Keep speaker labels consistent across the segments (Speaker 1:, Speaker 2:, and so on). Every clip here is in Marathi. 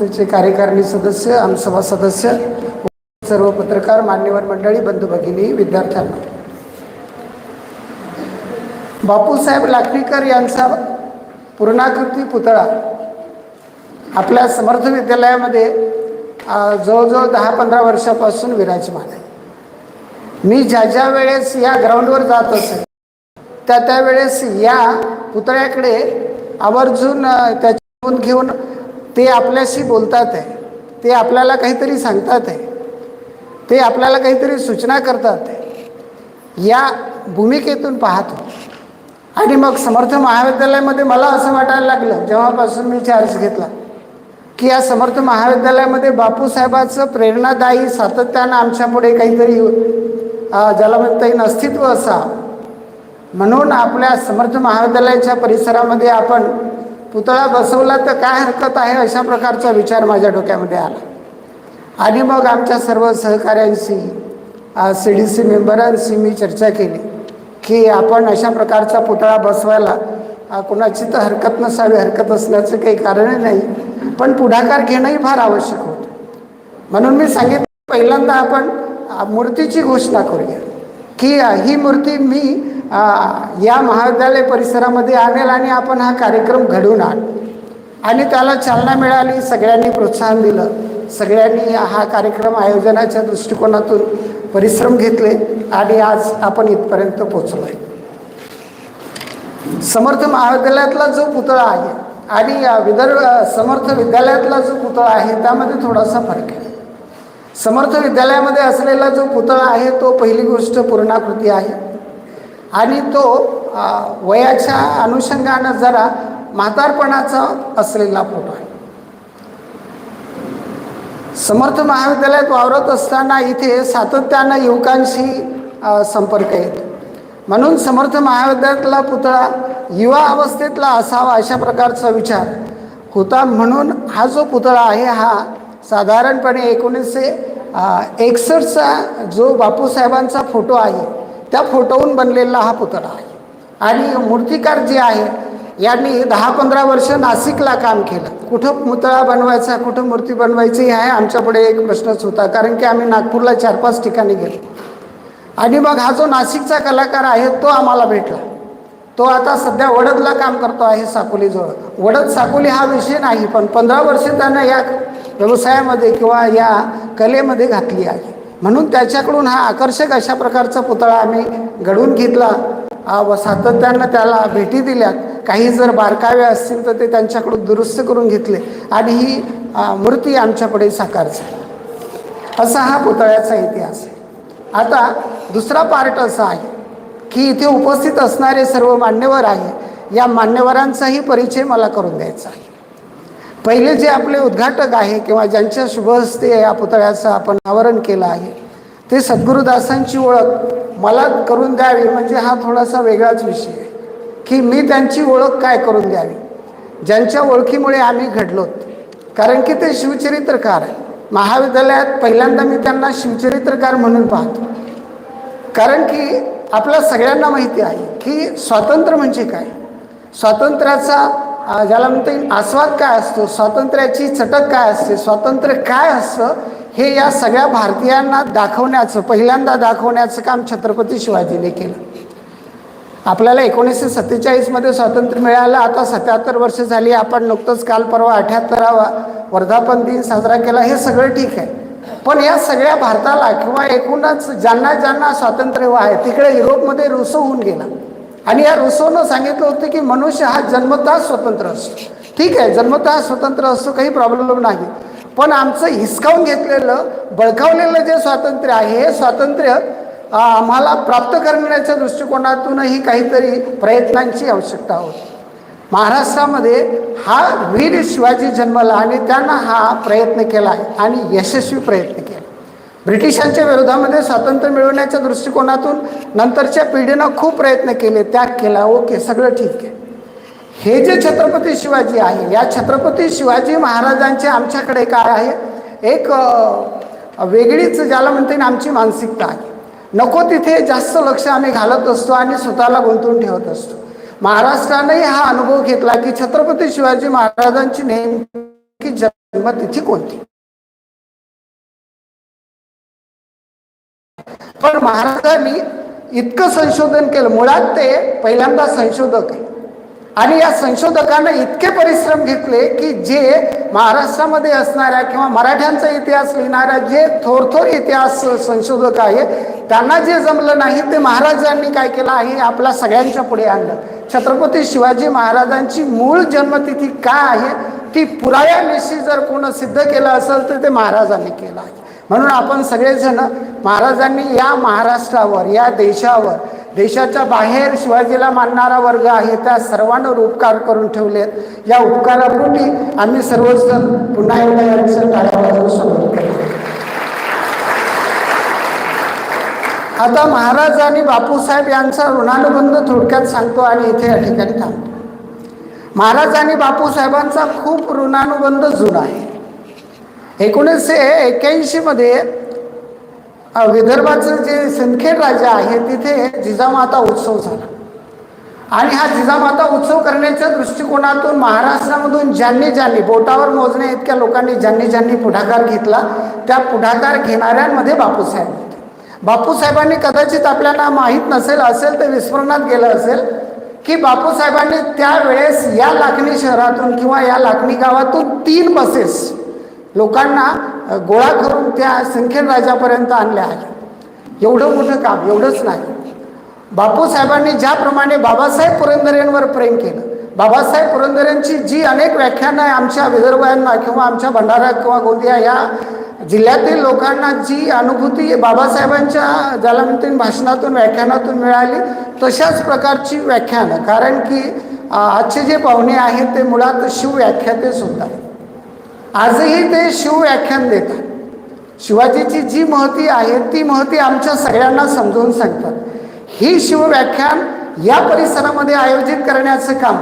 Speaker 1: संस्थेचे कार्यकारिणी सदस्य आमसभा सदस्य सर्व पत्रकार मान्यवर मंडळी बंधू भगिनी विद्यार्थ्यांना. बापूसाहेब लाखणीकर यांचा पूर्णाकृती पुतळा आपल्या समर्थ विद्यालयामध्ये जवळजवळ दहा पंधरा वर्षापासून विराजमान आहे. मी ज्या ज्या वेळेस या ग्राउंडवर जात असे त्या त्यावेळेस या पुतळ्याकडे आवर्जून त्याची नोंद घेऊन ते आपल्याशी बोलतात आहे. ते आपल्याला काहीतरी सांगतात आहे. ते आपल्याला काहीतरी सूचना करतात आहे. या भूमिकेतून पाहतो. आणि मग समर्थ महाविद्यालयामध्ये मला असं वाटायला लागलं जेव्हापासून मी चार्ज घेतला की या समर्थ महाविद्यालयामध्ये बापूसाहेबाचं प्रेरणादायी सातत्यानं आमच्यापुढे काहीतरी ज्याला म्हणता येईल अस्तित्व असा म्हणून आपल्या समर्थ महाविद्यालयाच्या परिसरामध्ये आपण पुतळा बसवला तर काय हरकत आहे अशा प्रकारचा विचार माझ्या डोक्यामध्ये आला. आणि मग आमच्या सर्व सहकाऱ्यांशी सी डी सी मेंबरांशी मी चर्चा केली की आपण अशा प्रकारचा पुतळा बसवायला कुणाची तर हरकत नसावी हरकत असण्याचं काही कारणही नाही पण पुढाकार घेणंही फार आवश्यक होतं. म्हणून मी सांगितलं पहिल्यांदा आपण मूर्तीची घोषणा करूया की ही मूर्ती मी या महाविद्यालय परिसरामध्ये आणेल आणि आपण हा कार्यक्रम घडवून आण. आणि त्याला चालना मिळाली सगळ्यांनी प्रोत्साहन दिलं. सगळ्यांनी हा कार्यक्रम आयोजनाच्या दृष्टिकोनातून परिश्रम घेतले आणि आज आपण इथपर्यंत पोचलो आहे समर्थ महाविद्यालयातला जो पुतळा आहे आणि विदर्भ समर्थ विद्यालयातला जो पुतळा आहे त्यामध्ये थोडासा फरक आहे. समर्थ विद्यालयामध्ये असलेला जो पुतळा आहे तो पहिली गोष्ट पूर्णाकृती आहे. आणि तो वयाच्या अनुषंगानं जरा म्हातारपणाचा असलेला फोटो आहे. समर्थ महाविद्यालयात वावरत असताना इथे सातत्यानं युवकांशी संपर्क येतो. म्हणून समर्थ महाविद्यालयातला पुतळा युवा अवस्थेतला असावा अशा प्रकारचा विचार होता. म्हणून हा जो पुतळा आहे हा साधारणपणे एकोणीसशे एकसष्टचा जो बापूसाहेबांचा फोटो आहे त्या फोटोहून बनलेला हा पुतळा आहे. आणि मूर्तिकार जे आहे यांनी दहा पंधरा वर्ष नाशिकला काम केलं. कुठं पुतळा बनवायचा कुठं मूर्ती बनवायची हे आहे आमच्यापुढे एक प्रश्नच होता. कारण की आम्ही नागपूरला चार पाच ठिकाणी गेलो. आणि मग हा जो नाशिकचा कलाकार आहे तो आम्हाला भेटला. तो आता सध्या वडदला काम करतो आहे साकोलीजवळ. वडद साकोली हा विषय नाही पण पंधरा वर्ष त्यानं या व्यवसायामध्ये किंवा या कलेमध्ये घातली आहे. म्हणून त्याच्याकडून हा आकर्षक अशा प्रकारचा पुतळा आम्ही घडवून घेतला. व सातत्यानं त्याला भेटी दिल्यात. काही जर बारकावे असतील तर ते त्यांच्याकडून दुरुस्त करून घेतले. आणि ही मूर्ती आमच्यापुढे साकार झाली. असा हा पुतळ्याचा इतिहास आहे. आता दुसरा पार्ट असा आहे की इथे उपस्थित असणारे सर्व मान्यवर आहे. या मान्यवरांचाही परिचय मला करून द्यायचा आहे. पहिले जे आपले उद्घाटक आहे किंवा ज्यांच्या शुभहस्ते या पुतळ्याचं आपण आवरण केलं आहे ते सद्गुरुदासांची ओळख मला करून द्यावी म्हणजे हा थोडासा वेगळाच विषय आहे. की मी त्यांची ओळख काय करून द्यावी? ज्यांच्या ओळखीमुळे आम्ही घडलोत कारण की ते शिवचरित्रकार आहे महाविद्यालयात पहिल्यांदा मी त्यांना शिवचरित्रकार म्हणून पाहतो. कारण की आपल्या सगळ्यांना माहिती आहे की स्वातंत्र्य म्हणजे काय? स्वातंत्र्याचा ज्याला म्हणता येईल आस्वाद काय असतो? स्वातंत्र्याची चटक काय असते? स्वातंत्र्य काय असतं? हे या सगळ्या भारतीयांना दाखवण्याचं पहिल्यांदा दाखवण्याचं काम छत्रपती शिवाजीने केलं. आपल्याला एकोणीसशे सत्तेचाळीसमध्ये स्वातंत्र्य मिळालं. आता सत्याहत्तर वर्ष झाली. आपण नुकतंच काल परवा अठ्याहत्तरावा वर्धापन दिन साजरा केला. हे सगळं ठीक आहे. पण या सगळ्या भारताला किंवा एकूणच ज्यांना ज्यांना स्वातंत्र्य हवं आहे तिकडे युरोपमध्ये रुसो होऊन गेला. आणि या रुसोनं सांगितलं होतं की मनुष्य हा जन्मतः स्वतंत्र असतो. ठीक आहे जन्मतः स्वतंत्र असतो काही प्रॉब्लेम नाही. पण आमचं हिसकावून घेतलेलं बळकावलेलं जे स्वातंत्र्य आहे हे स्वातंत्र्य आम्हाला प्राप्त करण्याच्या दृष्टिकोनातूनही काहीतरी प्रयत्नांची आवश्यकता होती. महाराष्ट्रामध्ये हा वीर शिवाजी जन्मला आणि त्यांना हा प्रयत्न केला आहे आणि यशस्वी प्रयत्न केला. ब्रिटिशांच्या विरोधामध्ये स्वातंत्र्य मिळवण्याच्या दृष्टिकोनातून नंतरच्या पिढीनं खूप प्रयत्न केले त्याग केला ओके सगळं ठीक आहे. हे जे छत्रपती शिवाजी आहे या छत्रपती शिवाजी महाराजांचे आमच्याकडे काय आहे? एक वेगळीच ज्याला म्हणते येईल आमची मानसिकता आहे. नको तिथे जास्त लक्ष आम्ही घालत असतो आणि स्वतःला गुंतवून ठेवत असतो. महाराष्ट्रानेही हा अनुभव घेतला की छत्रपती शिवाजी महाराजांची नेमकी जन्मतिथी कोणती? पण महाराजांनी इतकं संशोधन केलं. मुळात ते पहिल्यांदा संशोधक आहे आणि या संशोधकांना इतके परिश्रम घेतले की जे महाराष्ट्रामध्ये असणाऱ्या किंवा मराठ्यांचा इतिहास लिहिणाऱ्या जे थोरथोर इतिहास संशोधक आहे त्यांना जे जमलं नाही ते महाराजांनी काय केलं आहे आपल्या सगळ्यांच्या पुढे आणलं. छत्रपती शिवाजी महाराजांची मूळ जन्मतिथी काय आहे ती पुराव्याविषयी जर कोण सिद्ध केलं असेल तर ते महाराजांनी केलं आहे. म्हणून आपण सगळेजण महाराजांनी या महाराष्ट्रावर या देशावर देशाच्या बाहेर शिवाजीला मानणारा वर्ग आहे त्या सर्वांवर उपकार करून ठेवलेत. या उपकारापोटी आम्ही सर्वजण पुन्हा एकदा यांचं आता महाराज आणि बापूसाहेब यांचा ऋणानुबंध थोडक्यात सांगतो आणि इथे या ठिकाणी थांबतो. महाराज आणि बापूसाहेबांचा खूप ऋणानुबंध जुना आहे. एकोणीसशे एक्क्याऐंशीमध्ये विदर्भाचं जे सिंदखेड राज्य आहे तिथे जिजामाता उत्सव झाला. आणि हा जिजामाता उत्सव करण्याच्या दृष्टिकोनातून महाराष्ट्रामधून ज्यांनी ज्यांनी बोटावर मोजणे इतक्या लोकांनी ज्यांनी ज्यांनी पुढाकार घेतला त्या पुढाकार घेणाऱ्यांमध्ये बापूसाहेब होते. बापूसाहेबांनी कदाचित आपल्याला माहीत नसेल असेल तर विस्मरणात गेलं असेल की बापूसाहेबांनी त्यावेळेस या लाखणी शहरातून किंवा या लाखणी गावातून तीन बसेस लोकांना गोळा करून त्या सिंदखेड राजापर्यंत आणल्या आहेत. एवढं मोठं काम एवढंच नाही. बापूसाहेबांनी ज्याप्रमाणे बाबासाहेब पुरंदरेंवर प्रेम केलं बाबासाहेब पुरंदरेंची जी अनेक व्याख्यानं आमच्या विदर्भांना किंवा आमच्या भंडारा किंवा गोंदिया या जिल्ह्यातील लोकांना जी अनुभूती बाबासाहेबांच्या जलमतीन भाषणातून व्याख्यानातून मिळाली तशाच प्रकारची व्याख्यानं. कारण की आजचे जे पाहुणे आहेत ते मुळात शिवव्याख्याते सुद्धा आहेत. आजही ते शिवव्याख्यान देतात. शिवाजीची जी महती आहे ती महती आमच्या सगळ्यांना समजवून सांगतात. ही शिवव्याख्यान या परिसरामध्ये आयोजित करण्याचं काम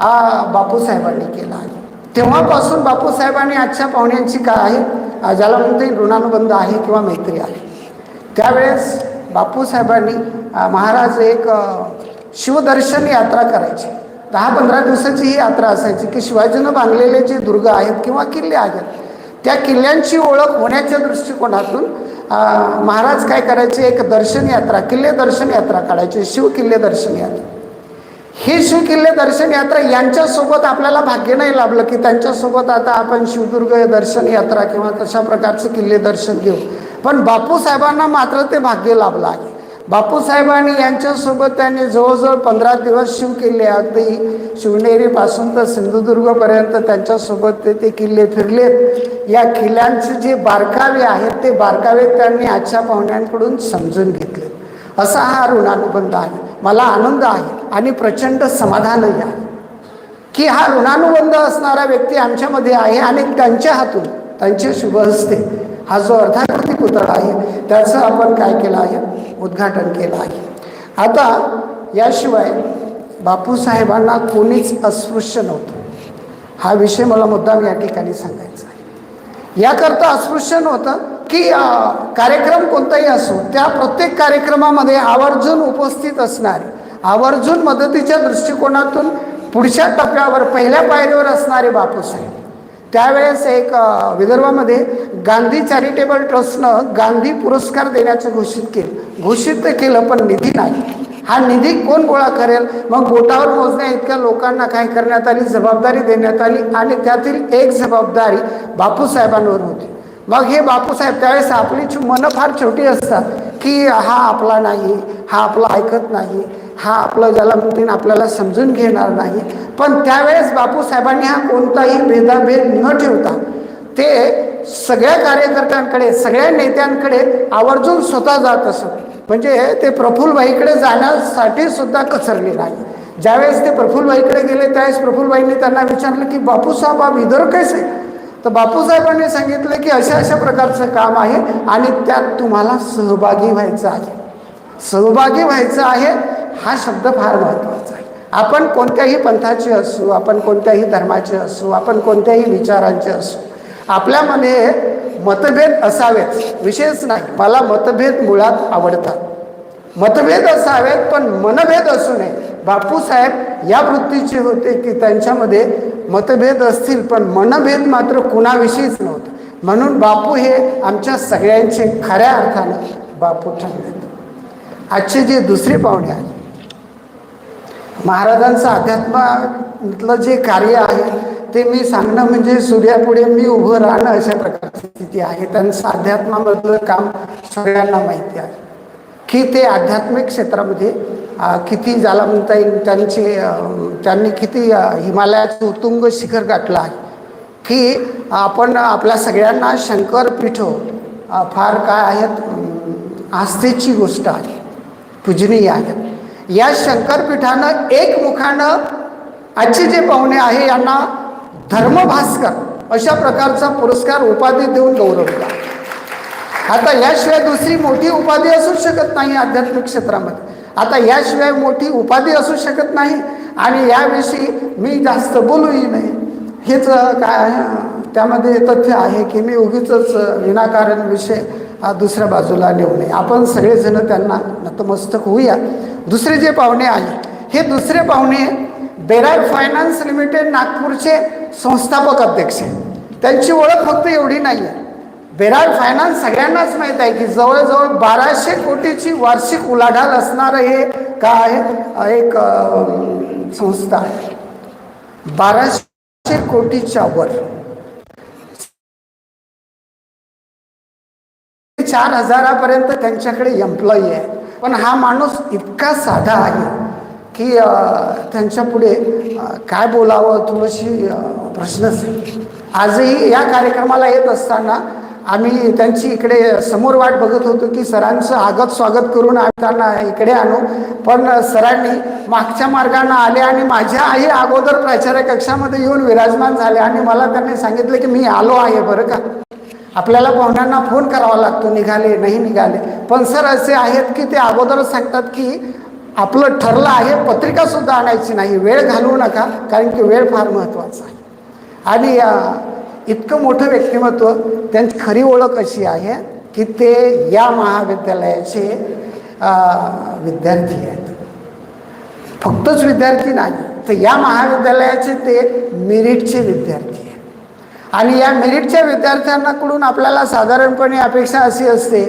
Speaker 1: आ, बापूसाहेबांनी केलं आहे. तेव्हापासून बापूसाहेबांनी आजच्या पाहुण्यांची काय आहे ज्याला म्हणते ऋणानुबंध आहे किंवा मैत्री आहे. त्यावेळेस बापूसाहेबांनी महाराज एक शिवदर्शन यात्रा करायची. दहा पंधरा दिवसाची ही यात्रा असायची की शिवाजीनं बांधलेले जे दुर्ग आहेत किंवा किल्ले आहेत त्या किल्ल्यांची ओळख होण्याच्या दृष्टिकोनातून महाराज काय करायचे? एक दर्शन यात्रा किल्ले दर्शन यात्रा काढायची शिव किल्ले दर्शन यात्रा. हे शिव किल्ले दर्शन यात्रा यांच्यासोबत आपल्याला भाग्य नाही लाभलं की त्यांच्यासोबत आता आपण शिवदुर्ग दर्शन यात्रा किंवा तशा प्रकारचं किल्ले दर्शन घेऊ. पण बापूसाहेबांना मात्र ते भाग्य लाभलं आहे. बापूसाहेबांनी यांच्यासोबत त्यांनी जवळजवळ पंधरा दिवस शिव किल्ले अगदी शिवनेरीपासून तर सिंधुदुर्गपर्यंत त्यांच्यासोबत ते ते किल्ले फिरलेत या किल्ल्यांचे जे बारकावे आहेत ते बारकावे त्यांनी आजच्या पाहुण्यांकडून समजून घेतले. असा हा ऋणानुबंध आहे. मला आनंद आहे आणि प्रचंड समाधानही आहे. की हा ऋणानुबंध असणारा व्यक्ती आमच्यामध्ये आहे आणि त्यांच्या हातून त्यांचे शुभ हस्ते. हा जो अर्धाकृतिक पुतळा आहे त्याचं आपण काय केलं आहे? उद्घाटन केलं आहे. आता याशिवाय बापूसाहेबांना कोणीच अस्पृश्य नव्हतं. हा विषय मला मुद्दाम या ठिकाणी सांगायचा आहे. याकरता अस्पृश्य नव्हतं की कार्यक्रम कोणताही असो त्या प्रत्येक कार्यक्रमामध्ये आवर्जून उपस्थित असणारे आवर्जून मदतीच्या दृष्टिकोनातून पुढच्या टप्प्यावर पहिल्या पायरीवर असणारे बापूसाहेब त्यावेळेस एक विदर्भामध्ये गांधी चॅरिटेबल ट्रस्टनं गांधी पुरस्कार देण्याचं घोषित केलं. घोषित तर केलं पण निधी नाही. हा निधी कोण गोळा करेल? मग बोटावर मोजण्या इतक्या लोकांना काय करण्यात आली? जबाबदारी देण्यात आली आणि त्यातील एक जबाबदारी बापूसाहेबांवर होती. मग हे बापूसाहेब त्यावेळेस आपली मन मनं फार छोटी असतात की हा आपला नाही हा आपला ऐकत नाही. हा आपलं ज्याला म्हणतील आपल्याला समजून घेणार नाही. पण त्यावेळेस बापूसाहेबांनी हा कोणताही भेदाभेद न ठेवता ते सगळ्या कार्यकर्त्यांकडे सगळ्या नेत्यांकडे आवर्जून स्वतः जात असत. म्हणजे ते प्रफुल्लबाईकडे जाण्यासाठी सुद्धा कचरले नाही. ज्यावेळेस ते प्रफुल्लबाईकडे गेले त्यावेळेस प्रफुल्लबाईंनी त्यांना विचारलं की बापूसाहेब हा इधर कैसे तर बापूसाहेबांनी सांगितलं की अशा अशा प्रकारचं काम आहे आणि त्यात तुम्हाला सहभागी व्हायचं आहे. सहभागी व्हायचं आहे हा शब्द फार महत्त्वाचा आहे. आपण कोणत्याही पंथाचे असू आपण कोणत्याही धर्माचे असू आपण कोणत्याही विचारांचे असू आपल्यामध्ये मतभेद असावेत. विशेष नाही मला मतभेद मुळात आवडतात. मतभेद असावेत पण मनभेद असू नये. बापूसाहेब या वृत्तीचे होते की त्यांच्यामध्ये मतभेद असतील पण मनभेद मात्र कुणाविषयीच नव्हतं. म्हणून बापू हे आमच्या सगळ्यांचे खऱ्या अर्थानं बापू ठरले. आजचे जे दुसरे पाहुणे आहेत महाराजांचं अध्यात्मातलं जे कार्य आहे ते मी सांगणं म्हणजे सूर्यापुढे मी उभं राहणं अशा प्रकारची स्थिती आहे. त्यांचं अध्यात्मामधलं काम सगळ्यांना माहिती आहे की ते आध्यात्मिक क्षेत्रामध्ये किती ज्याला म्हणता येईल त्यांचे त्यांनी किती हिमालयाचं उत्तुंग शिखर गाठलं आहे की आपण आपल्या सगळ्यांना शंकरपीठ फार काय आहेत आस्थेची गोष्ट आहे. पूजनीय आहेत. या शंकरपीठानं एकमुखानं आजचे जे पाहुणे आहे यांना धर्मभास्कर अशा प्रकारचा पुरस्कार उपाधी देऊन गौरवला. आता याशिवाय दुसरी मोठी उपाधी असू शकत नाही आध्यात्मिक क्षेत्रामध्ये. आता याशिवाय मोठी उपाधी असू शकत नाही आणि याविषयी मी जास्त बोलूही नाही. हेच काय त्यामध्ये तथ्य आहे की मी उगीच विनाकारण विषय हा दुसऱ्या बाजूला नेऊ नये. आपण सगळेजण त्यांना नतमस्तक होऊया. दुसरे जे पाहुणे आहेत हे दुसरे पाहुणे बेरार फायनान्स लिमिटेड नागपूरचे संस्थापक अध्यक्ष त्यांची ओळख फक्त एवढी नाही आहे बेरार फायनान्स सगळ्यांनाच माहीत आहे की जवळजवळ बाराशे कोटीची वार्षिक उलाढाल असणारं हे काय आहे एक संस्था आहे. बाराशे कोटीच्या वर. चार हजारापर्यंत त्यांच्याकडे एम्प्लॉई आहे. पण हा माणूस इतका साधा आहे की त्यांच्या पुढे काय बोलावं थोडीशी प्रश्नच आहे. आजही या कार्यक्रमाला येत असताना आम्ही त्यांची इकडे समोर वाट बघत होतो की सरांचं आगत स्वागत करून आम्ही त्यांना इकडे आणू. पण सरांनी मागच्या मार्गाने आले आणि माझ्या आई अगोदर प्राचार्य कक्षामध्ये येऊन विराजमान झाले आणि मला त्यांनी सांगितलं की मी आलो आहे बरं का. आपल्याला पाहुण्यांना फोन करावा लागतो निघाले नाही निघाले. पण सर असे आहेत की ते अगोदरच सांगतात की आपलं ठरलं आहे पत्रिकासुद्धा आणायची नाही. वेळ घालवू नका कारण की वेळ फार महत्त्वाचा आहे. आणि इतकं मोठं व्यक्तिमत्व त्यांची खरी ओळख अशी आहे की ते या महाविद्यालयाचे विद्यार्थी आहेत. फक्तच विद्यार्थी नाही तर या महाविद्यालयाचे ते मेरिटचे विद्यार्थी आणि या मेरिटच्या विद्यार्थ्यांकडून आपल्याला साधारणपणे अपेक्षा अशी असते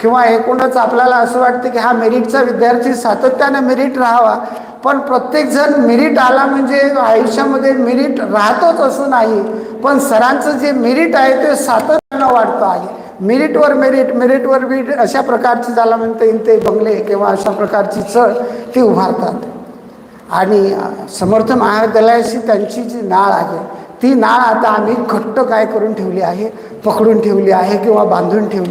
Speaker 1: किंवा एकूणच आपल्याला असं वाटतं की हा मेरिटचा विद्यार्थी सातत्यानं मेरिट राहावा. पण प्रत्येकजण मेरिट आला म्हणजे आयुष्यामध्ये मेरिट राहतोच असं नाही. पण सरांचं जे मेरिट आहे ते सातत्यानं वाढतं आहे. मेरिटवर मेरिट मेरिटवर मेरिट अशा प्रकारची ज्याला म्हणता येईल ते बंगले किंवा अशा प्रकारची चळ ती उभारतात. आणि समर्थ महाविद्यालयाशी त्यांची जी नाळ आहे ती नाळ आता आम्ही घट्ट काय करून ठेवली आहे पकडून ठेवली आहे किंवा बांधून ठेवली